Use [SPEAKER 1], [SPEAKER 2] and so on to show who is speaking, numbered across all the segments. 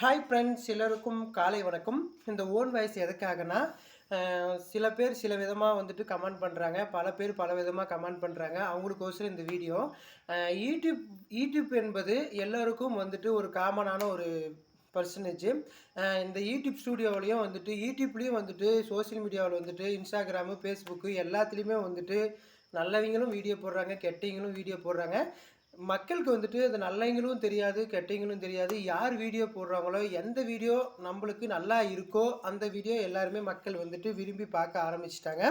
[SPEAKER 1] Hi friends எல்லோருக்கும் காலை வணக்கம். இந்த ஓன் வாய்ஸ் எதுக்காகனா சில பேர் சில விதமாக வந்துட்டு கமெண்ட் பண்ணுறாங்க பல பேர் பல விதமாக கமெண்ட் பண்ணுறாங்க அவங்களுக்கோசரம் இந்த வீடியோ யூடியூப் யூடியூப் என்பது எல்லாருக்கும் வந்துட்டு ஒரு காமனான ஒரு பர்சன்டேஜ் இந்த யூடியூப் ஸ்டூடியோவிலையும் வந்துட்டு யூடியூப்லேயும் வந்துட்டு சோஷியல் மீடியாவில் வந்துட்டு இன்ஸ்டாகிராமு ஃபேஸ்புக்கு எல்லாத்துலேயுமே வந்துட்டு நல்லவங்களும் வீடியோ போடுறாங்க கெட்டவங்களும் வீடியோ போடுறாங்க. மக்களுக்கு வந்துட்டு அது நல்லவங்களும் தெரியாது கெட்டவங்களும் தெரியாது. யார் வீடியோ போடுறாங்களோ எந்த வீடியோ நம்மளுக்கு நல்லா இருக்கோ அந்த வீடியோ எல்லாருமே மக்கள் வந்துட்டு விரும்பி பார்க்க ஆரம்பிச்சிட்டாங்க.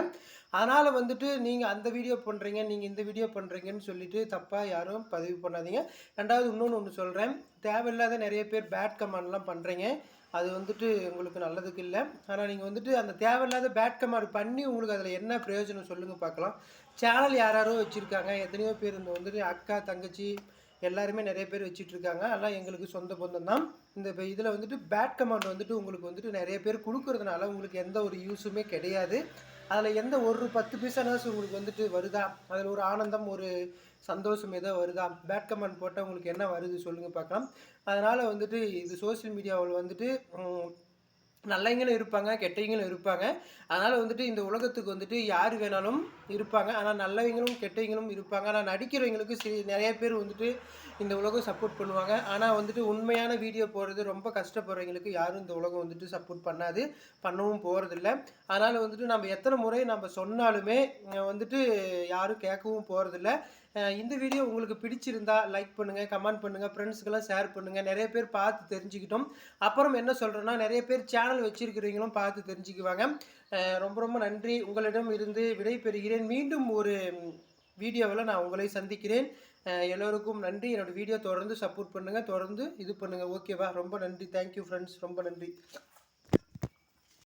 [SPEAKER 1] அதனால் வந்துட்டு நீங்கள் அந்த வீடியோ பண்ணுறீங்க நீங்கள் இந்த வீடியோ பண்ணுறீங்கன்னு சொல்லிட்டு தப்பாக யாரும் பதிவு பண்ணாதீங்க. ரெண்டாவது இன்னொன்று ஒன்று சொல்கிறேன் தேவையில்லாத நிறைய பேர் பேட் கமெண்ட்லாம் பண்ணுறீங்க அது வந்துட்டு உங்களுக்கு நல்லதுக்கு இல்லை. ஆனால் நீங்கள் வந்துட்டு அந்த தேவையில்லாத பேட் கமெண்ட் பண்ணி உங்களுக்கு அதில் என்ன பிரயோஜனம் சொல்லுங்கள் பார்க்கலாம் சேனல் யாராரோ வச்சுருக்காங்க. எத்தனையோ பேர் இந்த வந்துட்டு அக்கா தங்கச்சி எல்லாருமே நிறைய பேர் வச்சுட்டு இருக்காங்க எங்களுக்கு சொந்த பந்தம் தான் இந்த இதில் வந்துட்டு பேட் கமெண்ட் வந்துட்டு உங்களுக்கு வந்துட்டு நிறைய பேர் கொடுக்கறதுனால உங்களுக்கு எந்த ஒரு யூஸுமே கிடையாது. அதில் எந்த ஒரு பத்து பைசானாச்சும் உங்களுக்கு வந்துட்டு வருதா? அதில் ஒரு ஆனந்தம் ஒரு சந்தோஷம் ஏதோ வருதா? பேட் கமெண்ட் போட்டால் உங்களுக்கு என்ன வருது சொல்லுங்கள் பார்க்கலாம் அதனால் வந்துட்டு இது சோஷியல் மீடியாவில் வந்துட்டு நல்லவங்களும் இருப்பாங்க கெட்டவங்களும் இருப்பாங்க. அதனால் வந்துட்டு இந்த உலகத்துக்கு வந்துட்டு யார் வேணாலும் இருப்பாங்க. ஆனால் நல்லவங்களும் கெட்டவங்களும் இருப்பாங்க. ஆனால் நடிக்கிறவங்களுக்கு சி நிறைய பேர் வந்துட்டு இந்த உலகம் சப்போர்ட் பண்ணுவாங்க. ஆனால் வந்துட்டு உண்மையான வீடியோ போடுறது ரொம்ப கஷ்டப்படுறவங்களுக்கு யாரும் இந்த உலகம் வந்துட்டு சப்போர்ட் பண்ணாது. பண்ணவும் போகிறதில்ல அதனால் வந்துட்டு நம்ம எத்தனை முறை நம்ம சொன்னாலுமே வந்துட்டு யாரும் கேட்கவும் போகிறதில்ல இந்த வீடியோ உங்களுக்கு பிடிச்சிருந்தா லைக் பண்ணுங்கள் கமெண்ட் பண்ணுங்கள் ஃப்ரெண்ட்ஸுக்கெல்லாம் ஷேர் பண்ணுங்கள் நிறைய பேர் பார்த்து தெரிஞ்சுக்கிட்டோம். அப்புறம் என்ன சொல்கிறேன்னா நிறைய பேர் சேனல் வச்சுருக்கிறவங்களும் பார்த்து தெரிஞ்சுக்குவாங்க. ரொம்ப ரொம்ப நன்றி. உங்களிடம் இருந்து விடை பெறுகிறேன். மீண்டும் ஒரு வீடியோவில் நான் உங்களை சந்திக்கிறேன். எல்லோருக்கும் நன்றி. என்னோட வீடியோ தொடர்ந்து சப்போர்ட் பண்ணுங்கள் தொடர்ந்து இது பண்ணுங்கள் ஓகேவா ரொம்ப நன்றி. தேங்க்யூ ஃப்ரெண்ட்ஸ் ரொம்ப நன்றி.